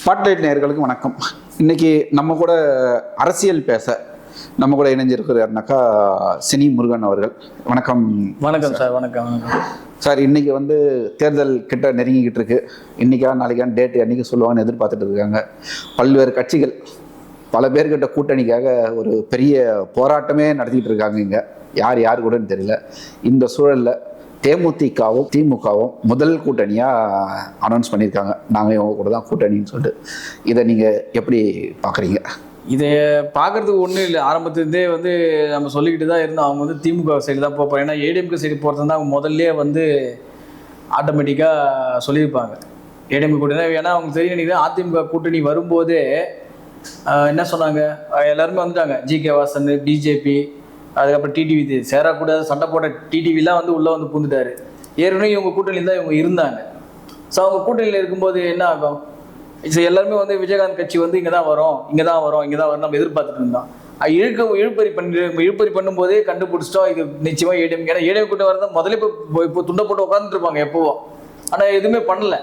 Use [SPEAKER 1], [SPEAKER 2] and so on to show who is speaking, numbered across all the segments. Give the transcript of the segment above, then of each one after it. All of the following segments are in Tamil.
[SPEAKER 1] ஸ்பாட்லைட் நேயர்களுக்கு வணக்கம். இன்னைக்கு நம்ம கூட அரசியல் பேச நம்ம கூட இணைஞ்சிருக்கிறாருனாக்கா சினி முருகன் அவர்கள். வணக்கம்.
[SPEAKER 2] வணக்கம் சார் வணக்கம்
[SPEAKER 1] சார் இன்னைக்கு வந்து தேர்தல் கிட்ட நெருங்கிக்கிட்டு இருக்கு. இன்னைக்கா நாளைக்கான டேட் என்னைக்கு சொல்லுவாங்கன்னு எதிர்பார்த்துட்டு இருக்காங்க. பல்வேறு கட்சிகள் பல பேர்கிட்ட கூட்டணிக்காக ஒரு பெரிய போராட்டமே நடத்திட்டு இருக்காங்க இங்க. யார் யார் கூடன்னு தெரியல. இந்த சூழல்ல தேமுதிகவும் திமுகவும் முதல் கூட்டணியாக அனௌன்ஸ் பண்ணியிருக்காங்க. நாங்கள் இவங்க கூட தான் கூட்டணின்னு சொல்லிட்டு. இதை நீங்கள் எப்படி பார்க்குறீங்க?
[SPEAKER 2] இதை பார்க்குறதுக்கு ஒன்றும் இல்லை. ஆரம்பத்துலேருந்தே வந்து நம்ம சொல்லிக்கிட்டு தான் இருந்தோம். அவங்க வந்து திமுக சைடு தான் போகிறோம் ஏன்னா ஏடிஎம்கே சைடு போகிறது தான் அவங்க முதல்ல வந்து ஆட்டோமேட்டிக்காக சொல்லியிருப்பாங்க. ஏடிஎம்கே கூட்டணி ஏன்னா அவங்க தெரிய நினைக்கிறேன் அதிமுக கூட்டணி வரும்போதே என்ன சொன்னாங்க? எல்லாருமே வந்துட்டாங்க. ஜிகே வாசன் பிஜேபி அதுக்கப்புறம் டிடிவி சேரக்கூடாது சண்டை போட்ட டிடிவிலாம் வந்து உள்ளே வந்து பூந்துட்டாரு ஏற்கனவே இவங்க கூட்டணியில் தான் இவங்க இருந்தாங்க. ஸோ அவங்க கூட்டணியில் இருக்கும்போது என்ன ஆகும்? ஸோ எல்லாருமே வந்து விஜயகாந்த் கட்சி வந்து இங்கே தான் வரும். இங்கே தான் வரும். இங்கே தான் வரும் நம்ம எதிர்பார்த்துட்டு இருந்தோம். இழுக்க இழுப்பறி பண்ணி இழுப்பறி பண்ணும்போதே கண்டுபிடிச்சிட்டோம். இது நிச்சயமாக ஏடிஎம் ஏன்னா ஏடிஎம் கூட்டம் வரதான் முதல்ல இப்போ இப்போ துண்டை போட்டு உட்காந்துட்டு இருப்பாங்க எப்போவும் ஆனால் எதுவுமே பண்ணலை.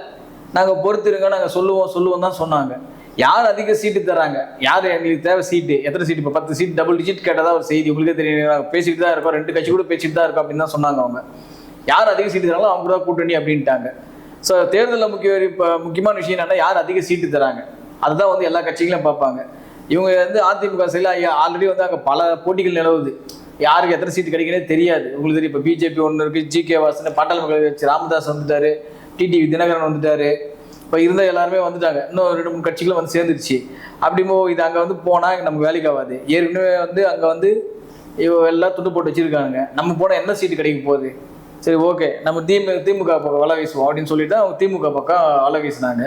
[SPEAKER 2] நாங்கள் பொறுத்திருங்க நாங்கள் சொல்லுவோம் சொல்லுவோம் தான் சொன்னாங்க. யார் அதிக சீட்டு தராங்க யார் எங்களுக்கு தேவை சீட்டு எத்தனை சீட்டு இப்போ பத்து சீட் டபுள் டிஜிட் கேட்டதா ஒரு செய்தி. உங்களுக்கே தெரியும். பேசிட்டு தான் இருக்கோம் ரெண்டு கட்சி கூட பேசிட்டு தான் இருக்கோம் அப்படின்னு தான் சொன்னாங்க அவங்க. யார் அதிக சீட்டு தராங்களோ அவங்க கூட கூட்டணி அப்படின்ட்டாங்க. ஸோ தேர்தலில் முக்கிய இப்போ முக்கியமான விஷயம் என்னன்னா யார் அதிக சீட்டு தராங்க அதுதான் வந்து எல்லா கட்சிகளும் பார்ப்பாங்க. இவங்க வந்து அதிமுக சைடில் ஆல்ரெடி வந்து அங்கே பல போட்டிகள் நிலவுது. யாருக்கு எத்தனை சீட்டு கிடைக்குன்னே தெரியாது. உங்களுக்கு தெரியும். இப்போ பிஜேபி ஒன்று இருக்குது ஜிகே வாசன் பாட்டாளி மக்கள் கட்சி. ராமதாஸ் வந்துட்டாரு. டிடிவி தினகரன் வந்துட்டாரு. இப்போ இருந்த எல்லாருமே வந்துட்டாங்க. இன்னும் ரெண்டு மூணு கட்சிகளும் வந்து சேர்ந்துருச்சு. அப்படிமோ இது அங்கே வந்து போனால் நமக்கு வேலைக்கு ஆகாது. ஏற்கனவே வந்து அங்கே வந்து இவ எல்லாம் துண்டு போட்டு வச்சுருக்காங்க நம்ம போனால் என்ன சீட்டு கிடைக்க போகுது? சரி ஓகே. நம்ம திமு திமுக பக்கம் வலை வீசுவோம் அப்படின்னு சொல்லிட்டு அவங்க திமுக பக்கம் வலை வீசினாங்க.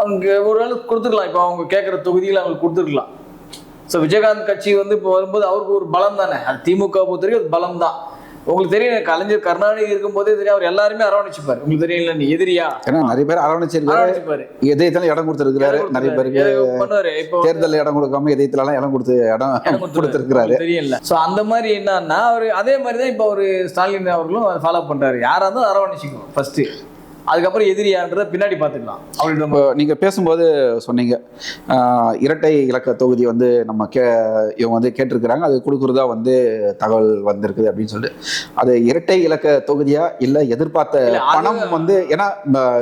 [SPEAKER 2] அவங்க ஒரு வேளை கொடுத்துருக்கலாம். இப்போ அவங்க கேட்குற தொகுதியில் அவங்களுக்கு கொடுத்துருக்கலாம். ஸோ விஜயகாந்த் கட்சி வந்து இப்போ வரும்போது அவருக்கு ஒரு பலம் தானே அது திமுக பொறுத்த வரைக்கும் அது பலம் தான் உங்களுக்கு தெரியும் கலைஞர் கருணாநிதி இருக்கும்போதே தெரியும் அவர் எல்லாருமே அரவணைச்சுப்பார். உங்களுக்கு தெரியல நீ எதிரியா?
[SPEAKER 1] ஏன்னா நிறைய பேர் அரவணைச்சிருக்காரு. இதயத்தில் இடம் கொடுத்துருக்கிறாரு. நிறைய பேருக்கு
[SPEAKER 2] பண்ணுவாரு. இப்போ
[SPEAKER 1] தேர்தல் இடம் கொடுக்காம இதயத்துலலாம் இடம் கொடுத்து இடம் கொடுத்துருக்கிறாரு.
[SPEAKER 2] தெரியல சோ அந்த மாதிரி என்னன்னா அவரு அதே மாதிரி தான் இப்போ அவரு ஸ்டாலின் அவர்களும் ஃபாலோ பண்றாரு. யாரா இருந்தாலும் அரவணைச்சிக்கணும் ஃபர்ஸ்ட் அதுக்கப்புறம் எதிரியான்றத பின்னாடி நம்ம
[SPEAKER 1] இப்போ நீங்கள் பேசும்போது சொன்னீங்க இரட்டை இலக்க தொகுதி வந்து நம்ம கே இவங்க வந்து கேட்டிருக்கிறாங்க அது கொடுக்குறதா வந்து தகவல் வந்திருக்குது அப்படின்னு சொல்லிட்டு. அது இரட்டை இலக்க தொகுதியா இல்லை எதிர்பார்த்த பணம் வந்து ஏன்னா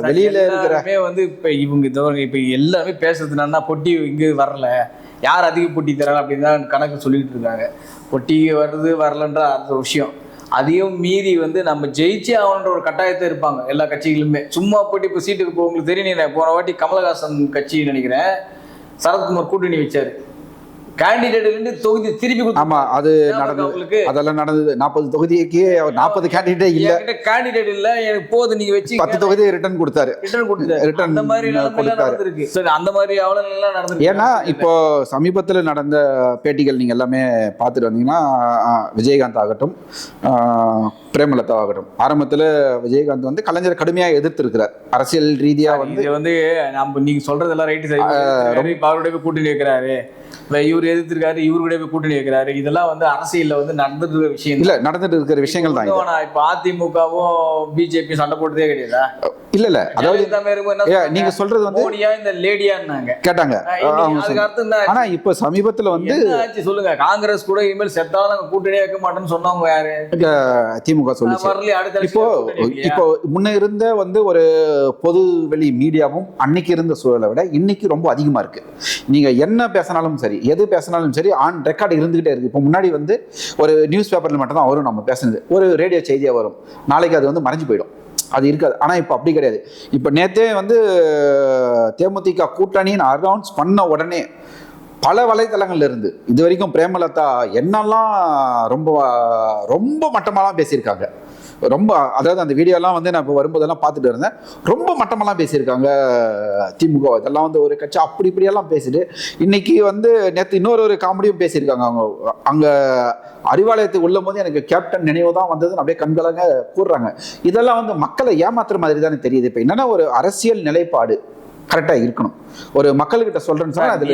[SPEAKER 1] வெளியில இருக்கிற
[SPEAKER 2] வந்து இப்ப இவங்க இப்ப எல்லாருமே பேசுறது என்னன்னா பொட்டி இங்க வரல. யார் அதிக பொட்டி தராங்க அப்படின்னு தான் கணக்கு சொல்லிட்டு இருக்காங்க. பொட்டி வருது வரலன்ற அந்த விஷயம். அதையும் மீறி வந்து நம்ம ஜெயிச்சே ஆகணுன்ற ஒரு கட்டாயத்தை இருப்பாங்க எல்லா கட்சிகளுமே. சும்மா போட்டு இப்போ சீட்டுக்கு இப்போ உங்களுக்கு தெரியும் போன வாட்டி கமலஹாசன் கட்சி நினைக்கிறேன். சரத்குமார் கூட்டணி வச்சாரு. கேண்டிடேட்லேருந்து தொகுதி திருப்பி கொடுத்து
[SPEAKER 1] ஆமா அது நடந்தது. அதெல்லாம் நடந்தது. நாற்பது தொகுதிக்கு நாற்பது கேண்டிடேட்டே இல்ல.
[SPEAKER 2] கேண்டிடேட் இல்ல எனக்கு போது நீங்க வச்சு
[SPEAKER 1] பத்து தொகுதி ரிட்டர்ன் கொடுத்தாரு.
[SPEAKER 2] ரிட்டர்ன் கொடுத்துட்டாரு
[SPEAKER 1] Return
[SPEAKER 2] அந்த மாதிரி
[SPEAKER 1] கொடுத்தாரு.
[SPEAKER 2] சரி அந்த மாதிரி எல்லாம் நடந்திருக்கு.
[SPEAKER 1] ஏன்னா இப்போ சமீபத்தில் நடந்த பேட்டிகள் நீங்கள் எல்லாமே பார்த்துட்டு வந்தீங்கன்னா விஜயகாந்த் ஆகட்டும் பிரேமலதா ஆகட்டும். ஆரம்பத்தில் விஜயகாந்த் வந்து கலைஞரை கடுமையாக எதிர்த்திருக்கிறார். அரசியல் ரீதியாக வந்து
[SPEAKER 2] வந்து நம்ம நீங்க சொல்றதெல்லாம் ரைட்டு சரி அவருடைய கூட்டணி வைக்கிறாரு இவர் எதிர்த்திருக்காரு இவரு கூட போய் கூட்டணி வைக்கிறாரு. இதெல்லாம் வந்து அரசியல்ல வந்து நடந்துட்டு இருக்க விஷயம்
[SPEAKER 1] இல்லை நடந்துட்டு இருக்கிற விஷயங்கள் தான்
[SPEAKER 2] இப்ப அதிமுகவும் பிஜேபி சண்டை போட்டதே கிடையாதா?
[SPEAKER 1] இல்லை இல்லை அதாவது? நீங்க சொல்றது வந்து
[SPEAKER 2] மோடியா இந்த லேடியான்னாங்க.
[SPEAKER 1] கேட்டாங்க. ஆனா இப்போ சமீபத்தில் வந்து
[SPEAKER 2] சொல்லுங்க. காங்கிரஸ் கூட இனிமேல் செத்தாலும் நாங்க கூட்டணியே வைக்க மாட்டோம்னு சொன்னவங்க யாரு?
[SPEAKER 1] திமுக சொல்லிச்சு. இப்போ? இப்போ முன்ன இருந்த வந்து ஒரு பொது வெளி மீடியாவும் அன்னைக்கு இருந்த சூழலை விட இன்னைக்கு ரொம்ப அதிகமா இருக்கு. நீங்க என்ன பேசினாலும் சரி எது பேசினாலும் சரி ஆன் ரெக்கார்டு இருந்துகிட்டே இருக்குது இப்போ முன்னாடி வந்து ஒரு நியூஸ் பேப்பரில் மட்டும்தான் வரும் நம்ம பேசுனது. ஒரு ரேடியோ செய்தியாக வரும். நாளைக்கு அது வந்து மறைஞ்சு போயிடும். அது இருக்காது. ஆனால் இப்போ அப்படி கிடையாது. இப்போ நேற்றே வந்து தேமுதிக கூட்டணின்னு அனௌன்ஸ் பண்ண உடனே பல வலைத்தளங்கள்ல இருந்து இது வரைக்கும் பிரேமலதா என்னெல்லாம் ரொம்ப ரொம்ப மட்டமாலாம் பேசியிருக்காங்க. ரொம்ப அதாவது அந்த வீடியோலாம் வந்து நான் இப்போ வரும்போதெல்லாம் பார்த்துட்டு இருந்தேன். ரொம்ப மட்டமெல்லாம் பேசியிருக்காங்க திமுக. இதெல்லாம் வந்து ஒரு கட்சி அப்படி இப்படியெல்லாம் பேசிட்டு இன்னைக்கு வந்து நேற்று இன்னொரு ஒரு காமெடியும் பேசியிருக்காங்க அவங்க. அங்கே அறிவாலயத்துக்கு உள்ள போது எனக்கு கேப்டன் நினைவு தான் வந்ததுன்னு அப்படியே கண்கலங்க கூறுறாங்க. இதெல்லாம் வந்து மக்களை ஏமாத்துற மாதிரி தானே தெரியுது. இப்போ என்னன்னா ஒரு அரசியல் நிலைப்பாடு கரெக்டாக இருக்கணும்? ஒரு மக்கள்கிட்ட சொல்றேன்னு சொன்னா அதுல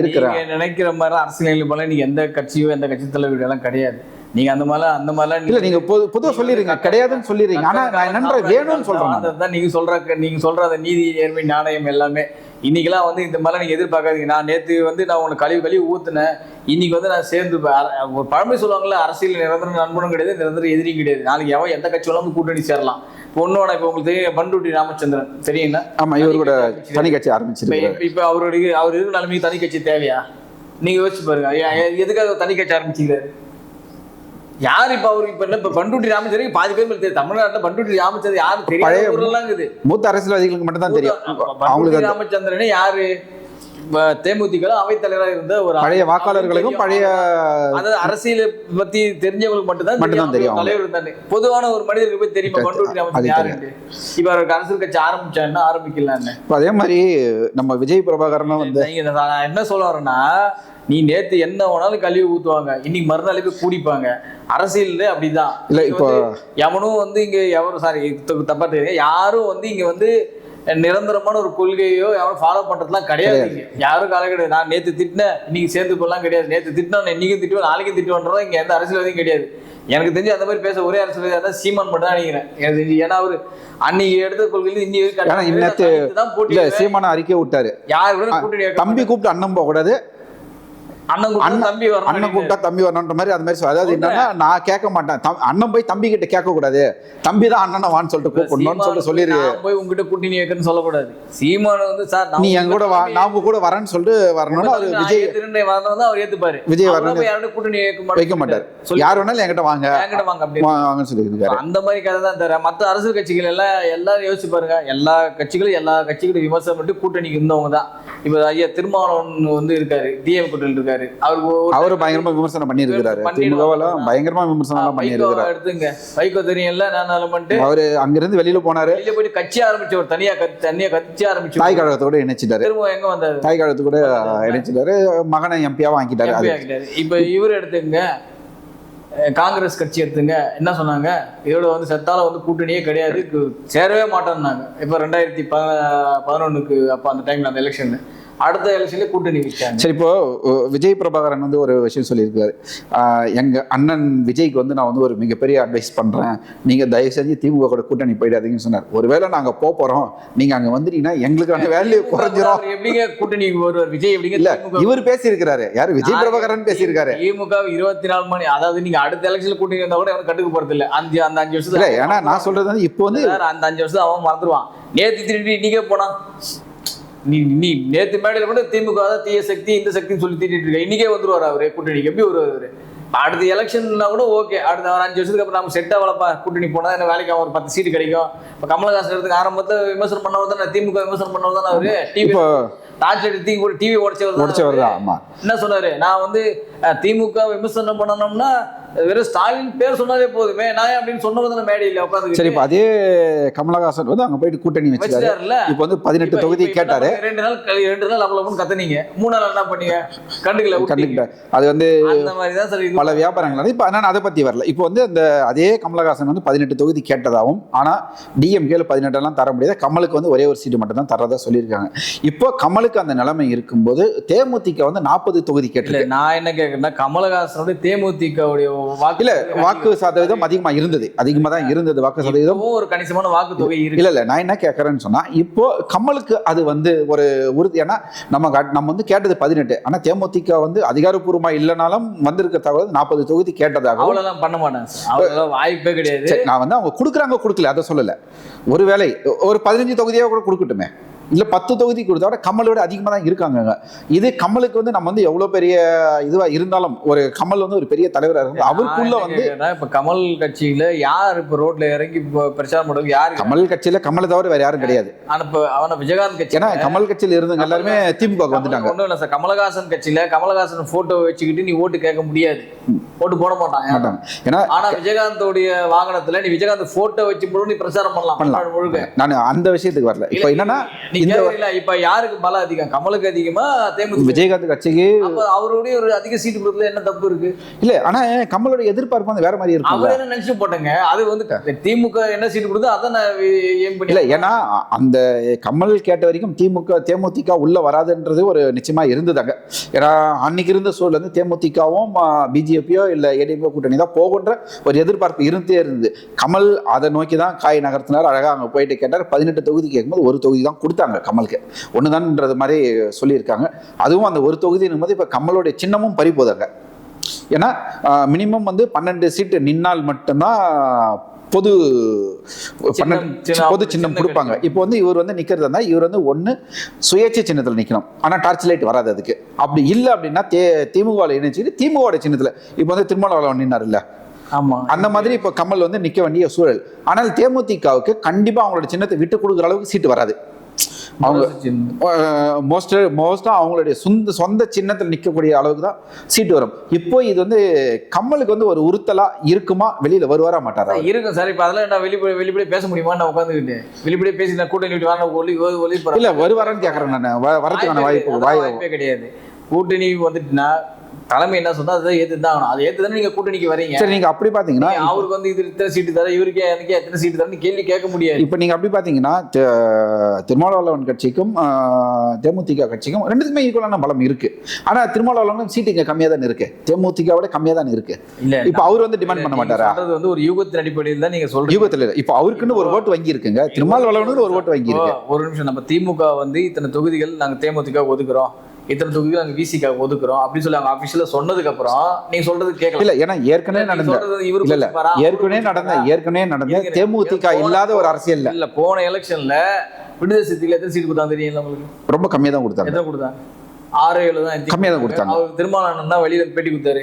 [SPEAKER 1] இருக்கிறேன்.
[SPEAKER 2] நினைக்கிற மாதிரி அரசியல் போல நீங்க எந்த கட்சியோ எந்த கட்சி தலைவர்கள் எல்லாம் கிடையாது. நீங்க அந்த மாதிரிலாம் அந்த மாதிரிலாம்
[SPEAKER 1] இல்ல நீங்க பொது பொதுவா சொல்லிடுங்க. கிடையாதுன்னு சொல்லிடுறீங்க. ஆனா நான் என்னன்ற வேணும்னு சொல்றேன்.
[SPEAKER 2] அதான் நீங்க சொல்ற நீங்க சொல்ற அந்த நீதி நேர்மை நாணயம் எல்லாமே இன்னைக்கெல்லாம் வந்து இந்த மாதிரிலாம் நீங்க எதிர்பார்க்காதீங்க. நான் நேத்து வந்து நான் உனக்கு கழிவு கழிவு ஊத்துனேன். இன்னைக்கு வந்து நான் சேர்ந்து ஒரு பழமை சொல்லுவாங்கல்ல அரசியல் நிரந்தர நண்பனும் கிடையாது நிரந்தர எதிரியும் கிடையாது. நாளைக்கு எவன் எந்த கட்சி வேணாலும் கூட்டணி சேரலாம். ஒன்னோட இப்போ உங்களுக்கு தெரியும் பண்டுட்டி ராமச்சந்திரன். தெரியுங்களா
[SPEAKER 1] ஆமா இவர் கூட தனி கட்சி.
[SPEAKER 2] இப்ப
[SPEAKER 1] ஆரம்பிச்சிருக்காரு.
[SPEAKER 2] இப்ப- அவருடைய அவர் இருக்கிற நிலைமைக்கு தனி கட்சி தேவையா? நீங்க யோசிச்சு பாருங்க. எதுக்காக தனி கட்சி ஆரம்பிச்சுக்கிறாரு யார் இப்ப அவரு? இப்ப என்ன இப்ப பண்டுட்டி ராமச்சந்திரன் பாதி பேர் தெரியும் தமிழ்நாட்டுல பண்டுட்டி ராமச்சந்திரன் யாரும்
[SPEAKER 1] பழைய-
[SPEAKER 2] இருக்குது.
[SPEAKER 1] மூத்த அரசியல்வாதிகளுக்கு மட்டும் தான் தெரியும். அவங்களுக்கு
[SPEAKER 2] ராமச்சந்திரன் யாரு? தேமுதிக அவைத்தலைவரா இருந்த ஒரு
[SPEAKER 1] பழைய வாக்காளர்களுக்கும் பழைய
[SPEAKER 2] அதாவது அரசியலை பத்தி தெரிஞ்சவங்களுக்கு மட்டும்தான்
[SPEAKER 1] மட்டும்தான் தெரியும்.
[SPEAKER 2] தெரியும் தலைவர் இருந்தாரு. பொதுவான ஒரு மனிதருக்கு போய் தெரியுமா? ராமச்சந்திரன் யாருன்னு இப்ப அவருக்கு அரசியல் கட்சி ஆரம்பிச்சான்னா ஆரம்பிக்கலான்னு
[SPEAKER 1] அதே மாதிரி நம்ம விஜய் பிரபாகரனும் வந்து
[SPEAKER 2] நான் என்ன சொல்ல வரேன்னா நீ நேத்து என்ன வேணாலும் கழுவி ஊத்துவாங்க. இன்னைக்கு மறுநாள் போய் கூடிப்பாங்க. அரசியல் அப்படிதான்.
[SPEAKER 1] இல்ல, இப்போ-
[SPEAKER 2] எவனும் வந்து இங்க எவரும் சாரி தப்பா தெரியுது. யாரும் வந்து இங்க வந்து நிரந்தரமான ஒரு கொள்கையோ எவனும் ஃபாலோ பண்றதுலாம் கிடையாது. யாரும் கால கிடையாது. நான் நேத்து திட்டினேன் இன்னைக்கு சேர்ந்து போலாம் கிடையாது. நேத்து திட்டினா இன்னைக்கும் திட்டுவேன் நாளைக்கும் திட்டுவேன்றதும் இங்க எந்த அரசியல்வாதியும் கிடையாது. எனக்கு தெரிஞ்சு அந்த மாதிரி பேச ஒரே அரசியல்வாதி இருந்தா சீமான் மட்டும் தான் நினைக்கிறேன். எனக்கு தெரிஞ்சு ஏன்னா அவரு அன்னைக்கு எடுத்த கொள்கையில இன்னி தான் போட்டி
[SPEAKER 1] சீமான அறிக்கை விட்டாரு.
[SPEAKER 2] யார்
[SPEAKER 1] தம்பி கூப்பிட்டு அண்ணன் போக கூடாது
[SPEAKER 2] அண்ணன் தம்பி வரணும்
[SPEAKER 1] அண்ணன் கூப்பிட்டா தம்பி வரணுன்ற மாதிரி அது மாதிரி அதாவது என்னன்னா நான் கேட்க மாட்டேன். அண்ணன் போய் தம்பி கிட்ட கேட்க கூடாது தம்பி தான் அண்ணனை வான்னு சொல்லிட்டு கூப்பிடணும்னு சொல்லிட்டு சொல்லிரு.
[SPEAKER 2] நான் போய் உங்ககிட்ட கூட்டணி வைக்கன்னு சொல்லக்கூடாது. சீமான வந்து சார்
[SPEAKER 1] நீ என் கூட வா நான் கூட வரேன்னு சொல்லிட்டு வரணும்னு அவரு விஜய்
[SPEAKER 2] ஏத்துக்கிறேன்னு வரணும் அவர் ஏத்துப்பாரு.
[SPEAKER 1] விஜய் வரணும்
[SPEAKER 2] யாரோட கூட்டணி வைக்க
[SPEAKER 1] வைக்க மாட்டார். யார் வேணாலும் என்கிட்ட வாங்க.
[SPEAKER 2] என்கிட்ட வாங்க
[SPEAKER 1] வாங்கன்னு சொல்லியிருக்காரு
[SPEAKER 2] அந்த மாதிரி கதை தான் தர. மற்ற அரசியல் கட்சிகள் எல்லாம் எல்லாரும் யோசிச்சு பாருங்க. எல்லா கட்சிகளும் எல்லா கட்சிகளும் விமர்சனம் பண்ணி கூட்டணிக்கு இருந்தவங்க தான். இப்போ ஐயா திருமாவளவன் வந்து இருக்காரு டிஎம் கூட்டணியில் இருக்காரு. அவருக்கு
[SPEAKER 1] அவரு பயங்கரமா விமர்சனம் பண்ணியிருக்கிறாரு. திமுகவெல்லாம் பயங்கரமா விமர்சனம் பண்ணியிருக்கிறாரு.
[SPEAKER 2] எடுத்துங்க. வைகோ தெரியும்ல நான் பண்ணிட்டு.
[SPEAKER 1] அவரு அங்கிருந்து வெளியில போனாரு.
[SPEAKER 2] வெளியில போயிட்டு கட்சி ஆரம்பிச்சு ஒரு தனியா கட்சி தனியா கட்சி ஆரம்பிச்சு.
[SPEAKER 1] தாய் கழகத்தோட இணைச்சிட்டாரு.
[SPEAKER 2] திரும்ப எங்க வந்தாரு?
[SPEAKER 1] தாய் கழகத்து கூட இணைச்சிட்டாரு. மகனை எம்பியா வாங்கிட்டாரு
[SPEAKER 2] MP
[SPEAKER 1] அது
[SPEAKER 2] ஆக்கிட்டாரு. இப்ப இவர் எடுத்துங்க. காங்கிரஸ் கட்சி எடுத்துங்க. என்ன சொன்னாங்க? இதோட வந்து செத்தால வந்து கூட்டணியே கிடையாது. சேரவே மாட்டோம்னாங்க. இப்போ ரெண்டாயிரத்தி பதினா பதினொன்றுக்கு அப்போ அந்த டைம்ல அந்த எலெக்ஷன் அடுத்த எலெக்ஷன்ல கூட்டணி வச்சாங்க
[SPEAKER 1] சரி இப்போ விஜய் பிரபாகரன் வந்து ஒரு விஷயம் சொல்லியிருக்காரு. எங்க அண்ணன் விஜய்க்கு வந்து நான் வந்து ஒரு மிகப்பெரிய அட்வைஸ் பண்றேன். நீங்க தயவு செஞ்சு திமுக கூட கூட்டணி போயிடாதீங்கன்னு சொன்னார். ஒருவேளை நாங்க போறோம் நீங்க அங்க வந்துட்டீங்கன்னா எங்களுக்கான வேல்யூ குறைஞ்சிரும்.
[SPEAKER 2] எப்படிங்க கூட்டணி வருவார்? விஜய் எப்படிங்க
[SPEAKER 1] இல்ல இவர் பேசியிருக்கிறாரு. யாரு? விஜய் பிரபாகரன் பேசியிருக்காரு.
[SPEAKER 2] திமுக இருபத்தி நாலு மணி அதாவது நீங்க அடுத்த எலெக்ஷன்ல கூட்டணி இருந்தா கூட அவனுக்கு கட்டுக்கு போறது இல்ல அஞ்சு அந்த அஞ்சு வருஷத்துல
[SPEAKER 1] ஏன்னா நான் சொல்றது வந்து இப்போ வந்து
[SPEAKER 2] அந்த அஞ்சு வருஷம் அவன் மறந்துடுவான் நேத்து திருடி இன்னைக்கே போனான். நீ நீ நேத்து மேடையில கூட திமுக தான் தீய சக்தி இந்த சக்தின்னு சொல்லி திட்டிட்டு இருக்க. இன்னைக்கே வந்துருவாரு அவரு கூட்டணிக்கு எப்படி வருவாரு அடுத்த எலெக்ஷன்னா கூட ஓகே. அடுத்த ஒரு அஞ்சு வருஷத்துக்கு அப்புறம் நம்ம செட்டா வளப்பா கூட்டணி போனா என்ன வேலைக்கு ஒரு பத்து சீட்டு கிடைக்கும். இப்ப கமலஹாசன் எடுத்துக்கு ஆரம்பத்துல விமர்சனம் பண்ணவர் தானே திமுக விமர்சனம் பண்ணவர் தானே அவரு? டிவி டார்ச் எடுத்து ஒரு டிவி உடைச்சவர் அவரு?
[SPEAKER 1] தான்
[SPEAKER 2] என்ன சொன்னாரு? நான் வந்து திமுக விமர்சனம் பண்ணணும்னா வெறும் ஸ்டாலின் பேர் சொன்னாலே போதுமே நான் அப்படின்னு சொன்னவர் தானே மேடையில் உட்காந்து
[SPEAKER 1] சரி இப்போ அதே கமலஹாசன் வந்து அங்க போயிட்டு கூட்டணி வச்சுட்டாரு. இப்போ வந்து பதினெட்டு தொகுதி கேட்டாரு.
[SPEAKER 2] ரெண்டு நாள் ரெண்டு நாள் அவ்வளவு கத்துனீங்க. மூணு நாள் என்ன பண்ணீங்க? கண்டுக்கல.
[SPEAKER 1] கண்டுக்கிட்ட அது வந்து
[SPEAKER 2] அந்த மாதிரி தான் சார்
[SPEAKER 1] பல வியாபாரங்கள் இப்போ நான் அதை பத்தி வரல. இப்போ வந்து அந்த அதே கமலஹாசன் வந்து பதினெட்டு தொகுதி கேட்டதாகவும் ஆனா டிஎம்கேல பதினெட்டெல்லாம் தர முடியாது. கமலுக்கு வந்து ஒரே ஒரு சீட்டு மட்டும் தான் தரதா சொல்லியிருக்காங்க. இப்போ கமலுக்கு அந்த நிலைமை இருக்கும்போது தேமுதிக வந்து நாற்பது தொகுதி கேட்டிருக்கு.
[SPEAKER 2] நான் என்ன கேக்குறேன்னா கமலஹாசனோட தேமுதிகவுடைய வாக்கு
[SPEAKER 1] இல்ல வாக்கு சதவீதம் அதிகமா இருந்தது. அதிகமா தான் இருந்தது வாக்கு சதவீதம்.
[SPEAKER 2] ஒரு கணிசமான வாக்கு தொகை இருக்கு.
[SPEAKER 1] இல்ல இல்ல நான் என்ன கேட்கறேன்னு சொன்னா இப்போ கமலுக்கு அது வந்து ஒரு உறுதி. ஏன்னா நம்ம நம்ம வந்து கேட்டது பதினெட்டு. ஆனா தேமுதிக வந்து அதிகாரப்பூர்வமா இல்லைனாலும் வந்திருக்க தகவல் நாற்பது தொகுதி கேட்டதாகவும்
[SPEAKER 2] அவ்வளவுதான் பண்ண மாட்டாங்க. வாய்ப்பே கிடையாது.
[SPEAKER 1] நான் வந்து அவங்க கொடுக்குறாங்க கொடுக்கல அதை சொல்லல. ஒருவேளை ஒரு பதினஞ்சு தொகுதியாக கூட கொடுக்கட்டுமே. இல்ல பத்து தொகுதி கொடுத்தா விட கமலோட அதிகமாக தான் இருக்காங்க இது கமலுக்கு வந்து நம்ம வந்து எவ்வளவு பெரிய இதுவா இருந்தாலும் ஒரு கமல் வந்து ஒரு பெரிய தலைவராக இருந்தால் அவருக்குள்ள வந்து
[SPEAKER 2] இப்ப கமல் கட்சியில யார் இப்ப ரோட்ல இறங்கி இப்ப பிரச்சாரம் பண்றது யாரு
[SPEAKER 1] கமல் கட்சியில கமலை தவிர வேற யாரும் கிடையாது.
[SPEAKER 2] ஆனா இப்ப அவன விஜயகாந்த் கட்சி
[SPEAKER 1] ஏன்னா கமல் கட்சியில இருந்தவங்க எல்லாருமே திமுக வந்துட்டாங்க.
[SPEAKER 2] ஒண்ணும் இல்ல சார். கமலஹாசன் கட்சியில கமலஹாசன் போட்டோ வச்சுக்கிட்டு நீ ஓட்டு கேட்க முடியாது. ஓட்டு போட மாட்டான். யாரும்.
[SPEAKER 1] மாட்டாங்க. ஏன்னா
[SPEAKER 2] ஆனா விஜயகாந்தோடைய வாகனத்துல நீ விஜயகாந்த் போட்டோ வச்சு கூட நீ பிரச்சாரம் பண்ணலாம்.
[SPEAKER 1] பண்ணலாம். நான் அந்த விஷயத்துக்கு வரல. இப்போ என்னன்னா
[SPEAKER 2] இப்ப யாருக்கு பலம் அதிகம்? கமலுக்கு அதிகமா தேமுதிக
[SPEAKER 1] விஜயகாந்த் கட்சிக்கு
[SPEAKER 2] அவருடைய ஒரு அதிக சீட்டு கொடுத்ததுல என்ன தப்பு இருக்கு?
[SPEAKER 1] இல்ல ஆனா கமலோட எதிர்பார்ப்பு வந்து வேற மாதிரி இருக்கும்
[SPEAKER 2] அவர் என்ன நினைச்சு போட்டேங்க? அது வந்து திமுக என்ன சீட்டு கொடுத்தோ அதை நான் ஏம் பண்ணி
[SPEAKER 1] இல்ல ஏன்னா அந்த கமல் கேட்ட வரைக்கும் திமுக தேமுதிக உள்ள வராதுன்றது ஒரு நிச்சயமா இருந்ததாங்க. ஏன்னா அன்னைக்கு இருந்த சூழல் வந்து தேமுதிகவும் பிஜேபியோ இல்ல ஏடிஎம்கோ கூட்டணி தான் போகுன்ற ஒரு எதிர்பார்ப்பு இருந்தே இருந்தது. கமல் அதை நோக்கி தான் காய் நகர்த்தினார். அழகா அங்க போயிட்டு கேட்டார். பதினெட்டு தொகுதி கேட்கும்போது ஒரு தொகுதி தான் கொடுத்தாங்க கமலுக்கு. ஒண்ணுதான்ன்றது மாதிரி சொல்லியிருக்காங்க. அதுவும் அந்த ஒரு தொகுதியின் போது இப்ப கமலோடைய சின்னமும் பறி போதாங்க ஏன்னா மினிமம் வந்து பன்னெண்டு சீட்டு நின்னால் மட்டும்தான் பொது பொது சின்னம்
[SPEAKER 2] சின்ன
[SPEAKER 1] கொடுப்பாங்க. இப்போ வந்து இவர் வந்து நிக்கிறது இருந்தா இவர் வந்து ஒண்ணு சுயேட்சை சின்னத்துல நிக்கணும். ஆனா டார்ச் லைட் வராது அதுக்கு. அப்படி இல்லை அப்படின்னா தே திமுக இணைச்சிட்டு திமுக சின்னத்துல. இப்போ வந்து திருமாவளவன் நின்னார் இல்ல
[SPEAKER 2] ஆமா.
[SPEAKER 1] அந்த மாதிரி இப்போ கமல் வந்து நிக்க வேண்டிய சூழல். ஆனால் தேமுதிகவுக்கு கண்டிப்பா அவங்களோட சின்னத்தை விட்டு கொடுக்குற அளவுக்கு சீட்டு வராது. அவங்க மோஸ்ட் மோஸ்டா அவங்களுடைய சொந்த சொந்த சின்னத்தில் நிற்கக்கூடிய அளவுக்கு தான் சீட்டு வரும். இப்போ இது வந்து கமலுக்கு வந்து ஒரு உறுத்தலா இருக்குமா? வெளியில வருவாரா மாட்டாரா?
[SPEAKER 2] இருக்கும் சார். இப்ப அதெல்லாம் நான் வெளிப்படை வெளிப்படையே பேச முடியுமா நான் உட்காந்துக்கிட்டு வெளிப்படையே பேசி நான் கூட்டணி விட்டு வாங்க ஒளி ஒளி-.
[SPEAKER 1] இல்ல வருவாரான்னு கேக்குறேன் நான். வரதுக்கான வாய்ப்பு வாய்ப்பே
[SPEAKER 2] கிடையாது. கூட்டணி வந்துட்டுனா தலைமை என்ன சொன்னா அதை ஏத்து தான் ஆகணும். அதை ஏத்து தானே நீங்க கூட்டணிக்கு வரீங்க?
[SPEAKER 1] சரி நீங்க அப்படி பாத்தீங்கன்னா
[SPEAKER 2] நீங்க அவருக்கு வந்து இது இத்தனை சீட்டு தர இவருக்கு எனக்கு எத்தனை சீட்டு தரேன்னு கேள்வி கேட்க முடியாது.
[SPEAKER 1] இப்போ நீங்க அப்படி பாத்தீங்கன்னா தி- திருமாவளவன் கட்சிக்கும் தேமுதிக கட்சிக்கும் ரெண்டுத்துக்குமே ஈக்குவலான பலம் இருக்கு. ஆனா திருமாவளவன் சீட்டு இங்க கம்மியா தானே இருக்கு. தேமுதிகவோட கம்மியா தானே இருக்கு.
[SPEAKER 2] இல்ல
[SPEAKER 1] இப்போ அவர் வந்து டிமாண்ட் பண்ண மாட்டாரா?
[SPEAKER 2] சொல்றது வந்து ஒரு யூகத்தின் அடிப்படையில் தான் நீங்க சொல்றீங்க.
[SPEAKER 1] யுகத்துல இல்ல. இப்போ அவருக்குன்னு ஒரு ஓட்டு வங்கி இருக்குங்க திருமாவளவனுக்கு ஒரு ஓட்டு வங்கி இருக்கு
[SPEAKER 2] ஒரு நிமிஷம். நம்ம திமுக வந்து இத்தனை தொகுதிகள் நாங்க தேமுதிக ஒதுக்குறோம். இத்தனை தொகுதிகள் நாங்க விசிக ஒதுக்குறோம் அப்படின்னு சொல்லி அவங்க ஆபீஸ்ல சொன்னதுக்கு அப்புறம் நீங்க சொல்றது கேட்கல
[SPEAKER 1] இல்ல ஏன்னா ஏற்கனவே நடந்த இல்ல இல்ல ஏற்கனவே நடந்த ஏற்கனவே நடந்த தேமுதிக இல்லாத ஒரு அரசியல்
[SPEAKER 2] இல்ல. போன எலெக்ஷன்ல விடுதலை சித்தியில எத்தனை சீட் கொடுத்தாங்க தெரியுங்களா உங்களுக்கு?
[SPEAKER 1] ரொம்ப கம்மியா தான் கொடுத்தாங்க.
[SPEAKER 2] எத்தனை கொடுத்தாங்க? ஆறு ஏழு தான் எத்தி
[SPEAKER 1] கம்மியா தான் கொடுத்தாங்க.
[SPEAKER 2] அவர் திருமாவளவன் தான் வெளியில பேட்டி கொடுத்தாரு.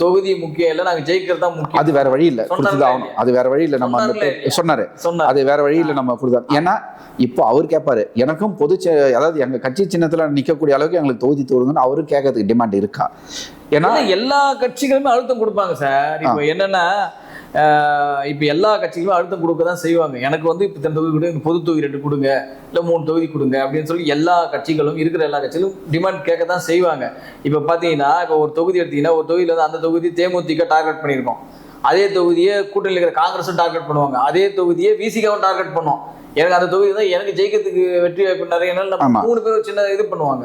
[SPEAKER 2] தொகுதி முக்கியம் இல்ல நாங்க ஜெயிக்கிறது தான் முக்கியம்.
[SPEAKER 1] அது வேற வழி இல்ல. கொடுத்துதான் அது வேற வழி இல்ல. நம்ம? சொன்னாரு. அது வேற வழி இல்ல நம்ம கொடுத்தோம் ஏன்னா இப்போ அவர் கேட்பாரு எனக்கும் பொது அதாவது எங்க கட்சி சின்னத்துல நிக்கக்கூடிய அளவுக்கு எங்களுக்கு தொகுதி தோடுங்கன்னு அவரும் கேட்கறதுக்கு டிமாண்ட் இருக்கா? ஏன்னா
[SPEAKER 2] எல்லா கட்சிகளுமே அழுத்தம் கொடுப்பாங்க சார். இப்போ என்னன்னா இப்ப எல்லா கட்சிகளுமே அழுத்தம் கொடுக்க தான் செய்வாங்க. எனக்கு வந்து இப்போ இத்தனை தொகுதி கொடுங்க பொது தொகுதி ரெண்டு கொடுங்க இல்ல மூணு தொகுதி கொடுங்க அப்படின்னு சொல்லி எல்லா கட்சிகளும் இருக்கிற எல்லா கட்சிகளும் டிமாண்ட் கேட்க தான் செய்வாங்க. இப்போ பாத்தீங்கன்னா இப்போ ஒரு தொகுதி எடுத்தீங்கன்னா ஒரு தொகுதியில வந்து அந்த தொகுதி தேமுதிக டார்கெட் பண்ணியிருக்கோம். அதே தொகுதியை கூட்டணியில் இருக்கிற காங்கிரஸும் டார்கெட் பண்ணுவாங்க. அதே தொகுதியை விசிகாவும் டார்கெட் பண்ணும். எனக்கு அந்த தொகுதி தான் எனக்கு ஜெயிக்கிறதுக்கு வெற்றி வாய்ப்பு நிறைய நாள். மூணு பேர் சின்ன இது பண்ணுவாங்க.